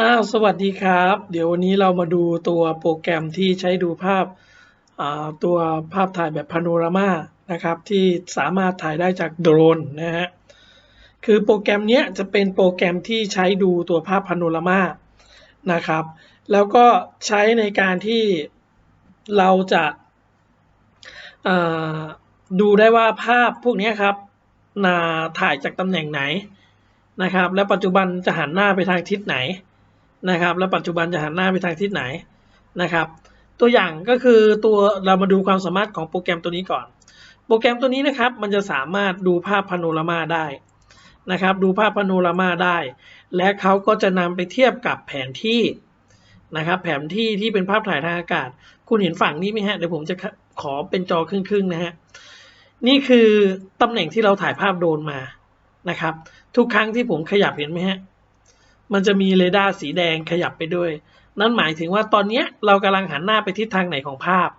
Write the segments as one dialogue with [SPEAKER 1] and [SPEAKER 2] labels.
[SPEAKER 1] อ้าวสวัสดีครับ เดี๋ยววันนี้เรามาดูตัวโปรแกรมที่ใช้ดูภาพาตัวภาพถ่ายแบบพาโนรามานะครับที่สามารถถ่ายได้จากโดรนนะฮะคือโปรแกรมเนี้ยจะเป็นโปรแกรมที่ใช้ดูตัวภาพพาโนรามานะครับแล้วก็ใช้ในการที่เราจะาดูได้ว่าภาพพวกเนี้ยครับนาถ่ายจากตำแหน่งไหนนะครับและปัจจุบันจะหันหน้าไปทางทิศไหน นะครับ แล้วปัจจุบันจะหันหน้าไปทางทิศไหนนะครับ ตัวอย่างก็คือตัวเรามาดูความสามารถของโปรแกรมตัวนี้ก่อน โปรแกรมตัวนี้นะครับ มันจะสามารถดูภาพพาโนรามาได้นะครับ ดูภาพพาโนรามาได้ และเขาก็จะนำไปเทียบกับแผนที่นะครับ แผนที่ที่เป็นภาพถ่ายทางอากาศ คุณเห็นฝั่งนี้ไหมฮะเดี๋ยวผมจะขอเป็นจอครึ่งๆนะฮะนี่คือตำแหน่งที่เราถ่ายภาพโดนมานะครับ ทุกครั้งที่ผมขยับเห็นไหมฮะ มันจะมีเรดาร์สีแดงขยับไปด้วย นั่นหมายถึงว่าตอนนี้เรากำลังหันหน้าไปทิศทางไหนของภาพ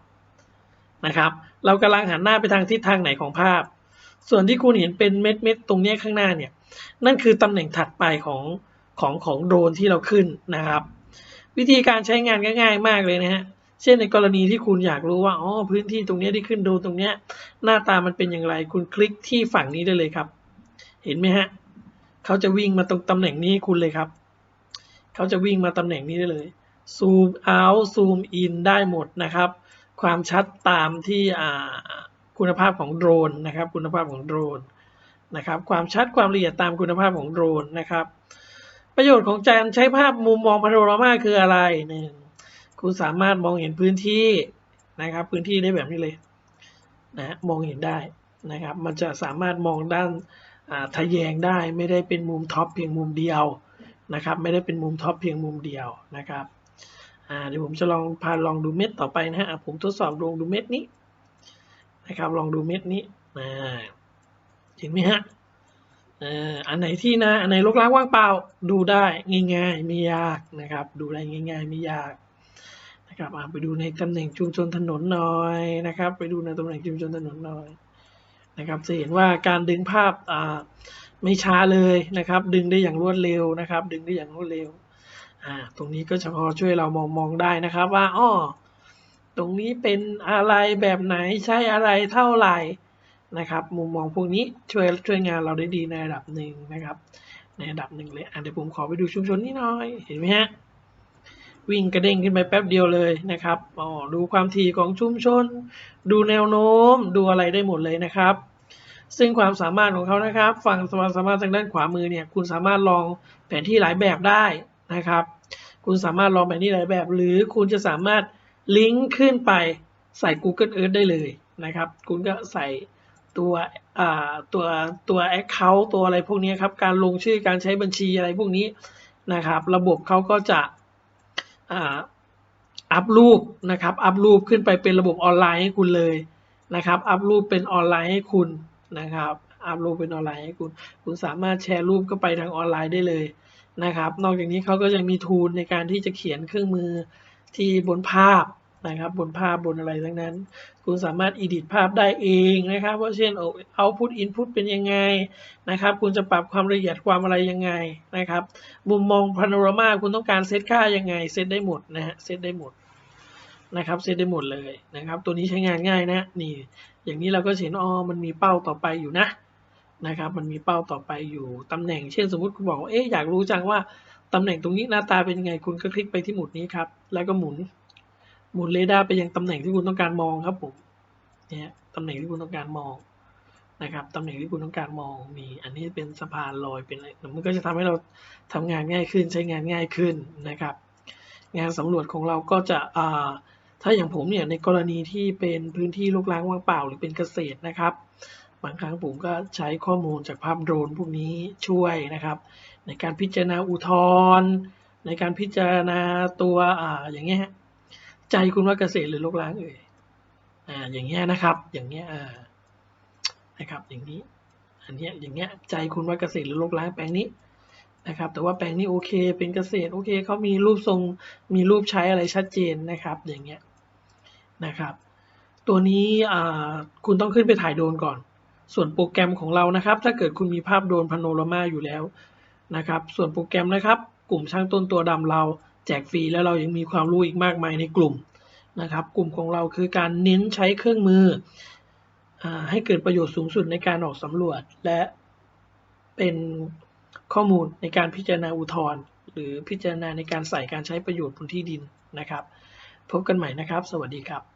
[SPEAKER 1] นะครับ เรากำลังหันหน้าไปทางทิศทางไหนของภาพ ส่วนที่คุณเห็นเป็นเม็ดเม็ดๆตรงนี้ข้างหน้าเนี่ย นั่นคือตำแหน่งถัดไปของของของโดรนที่เราขึ้นนะครับ วิธีการใช้งานก็ง่ายมากเลยนะฮะเช่นในกรณีที่คุณอยากรู้ว่าอ๋อพื้นที่ตรงนี้ที่ขึ้นโดรนตรงนี้หน้าตามันเป็นอย่างไร คุณคลิกที่ฝั่งนี้ได้เลยครับ เห็นไหมฮะ เขาจะวิ่งมาตรงตำแหน่งนี้ให้คุณเลยครับ เขาจะวิ่งมาตำแหน่งนี้ได้เลย ซูม out ซูม in ได้หมดนะครับ ความชัดตามที่คุณภาพของโดรนนะครับ คุณภาพของโดรนนะครับ ความชัดความละเอียดตามคุณภาพของโดรนนะครับ ประโยชน์ของการใช้ภาพมุมมองพาโนรามาคืออะไรหนึ่งคุณสามารถมองเห็นพื้นที่นะครับ พื้นที่ได้แบบนี้เลยนะมองเห็นได้นะครับ มันจะสามารถมองด้าน ทะแยงได้ไม่ได้เป็นมุมท็อปเพียงมุมเดียวนะครับไม่ได้เป็นมุมท็อปเพียงมุมเดียวนะครับเดี๋ยวผมจะลองพาลองดูเม็ดต่อไปนะฮะผมทดสอบลองดูเม็ดนี้นะครับลองดูเม็ดนี้นะเห็นไหมฮะอันไหนที่นะอันไหนลกล้างว่างเปล่าดูได้ง่าย ๆ ไม่ยากนะครับ ดูได้ง่าย ๆ ไม่ยากนะครับไปดูในตำแหน่งชุมชนถนนหน่อยนะครับ ไปดูในตำแหน่งชุมชนถนนหน่อย นะครับจะเห็นว่าการดึงภาพอ่าไม่ช้าเลยนะครับ ดึงได้อย่างรวดเร็วนะครับ ดึงได้อย่างรวดเร็วอ่าตรงนี้ก็จะพอช่วยเรามองมองได้นะครับว่าอ้อตรงนี้เป็นอะไรแบบไหนใช้อะไรเท่าไหร่นะครับ มุมมองพวกนี้ช่วยช่วยงานเราได้ดีในระดับหนึ่งนะครับ ในระดับหนึ่งเลยเดี๋ยวผมขอไปดูชุมชนนี้หน่อยเห็นไหมฮะ วิ่งกระเด้งขึ้นไปแป๊บเดียวเลยนะครับอ๋อดูความถี่ของชุมชน ดูแนวโน้ม ดูอะไรได้หมดเลยนะครับ ซึ่งความสามารถของเขานะครับ ฝั่งความสามารถทางด้านขวามือเนี่ย คุณสามารถลองแผนที่หลายแบบได้นะครับ คุณสามารถลองแผนที่หลายแบบ หรือคุณจะสามารถลิงก์ขึ้นไปใส่ Google Earth ได้เลยนะครับ คุณก็ใส่ตัวตัวตัว Account ตัวอะไรพวกนี้ครับ การลงชื่อการใช้บัญชีอะไรพวกนี้นะครับ ระบบเขาก็จะ อัพรูปนะครับ อัพรูปขึ้นไปเป็นระบบออนไลน์ให้คุณเลยนะครับ อัพรูปเป็นออนไลน์ให้คุณนะครับ อัพรูปเป็นออนไลน์ให้คุณ คุณสามารถแชร์รูปก็ไปทางออนไลน์ได้เลยนะครับ นอกจากนี้เขาก็ยังมีทูลในการที่จะเขียนเครื่องมือที่บนภาพ นะครับ บนภาพบนอะไรทั้งนั้น คุณสามารถอิดิทภาพได้เองนะครับว่าเช่นเอาพุทอินพุตเป็นยังไงนะครับ คุณจะปรับความละเอียดความอะไรยังไงนะครับ มุมมองพาโนรามาคุณต้องการเซตค่ายังไงเซตได้หมดนะฮะเซตได้หมดนะครับเซตได้หมดเลยนะครับ ตัวนี้ใช้งานง่ายนะนี่ อย่างนี้เราก็เห็นอ๋อมันมีเป้าต่อไปอยู่นะนะครับ มันมีเป้าต่อไปอยู่ตำแหน่ง เช่นสมมติคุณบอกว่าเอ๊ะอยากรู้จังว่าตำแหน่งตรงนี้หน้าตาเป็นยังไงคุณก็คลิกไปที่หมุดนี้ครับ แล้วก็หมุน หมุนเรดาร์ไปยังตำแหน่งที่คุณต้องการมองครับผมเนี่ยตำแหน่งที่คุณต้องการมองนะครับตำแหน่งที่คุณต้องการมองมีอันนี้เป็นสะพานลอยเป็นอะไรมันก็จะทำให้เราทำงานง่ายขึ้นใช้งานง่ายขึ้นนะครับ งานสำรวจของเราก็จะอ่าถ้าอย่างผมเนี่ยในกรณีที่เป็นพื้นที่ลกล้างว่างเปล่าหรือเป็นเกษตรนะครับ บางครั้งผมก็ใช้ข้อมูลจากภาพโดรนพวกนี้ช่วยนะครับ ในการพิจารณาอุทธรณ์ในการพิจารณาตัวอ่าอย่างเงี้ย ใจคุณว่าเกษตรหรือลูกล้างเอ่ยอ่าอย่างเงี้ยนะครับ อย่างเงี้ยอ่านะครับ อย่างนี้ อันเนี้ยอย่างเงี้ยใจคุณว่าเกษตรหรือลูกล้างแปลงนี้นะครับ แต่ว่าแปลงนี้โอเค เป็นเกษตรโอเคเขามีรูปทรงมีรูปใช้อะไรชัดเจนนะครับ อย่างเงี้ยนะครับ ตัวนี้คุณต้องขึ้นไปถ่ายโดนก่อน ส่วนโปรแกรมของเรานะครับ ถ้าเกิดคุณมีภาพโดนพาโนรามาอยู่แล้วนะครับ ส่วนโปรแกรมนะครับ กลุ่มช่างต้นตัวดำเรา แจกฟรีแล้วเรายังมีความรู้อีกมากมายในกลุ่มนะครับ กลุ่มของเราคือการเน้นใช้เครื่องมืออให้เกิดประโยชน์สูงสุดในการออกสำรวจ และเป็นข้อมูลในการพิจารณาอุทธรณ์หรือพิจารณาในการใส่การใช้ประโยชน์บนที่ดินนะครับ พบกันใหม่นะครับ สวัสดีครับ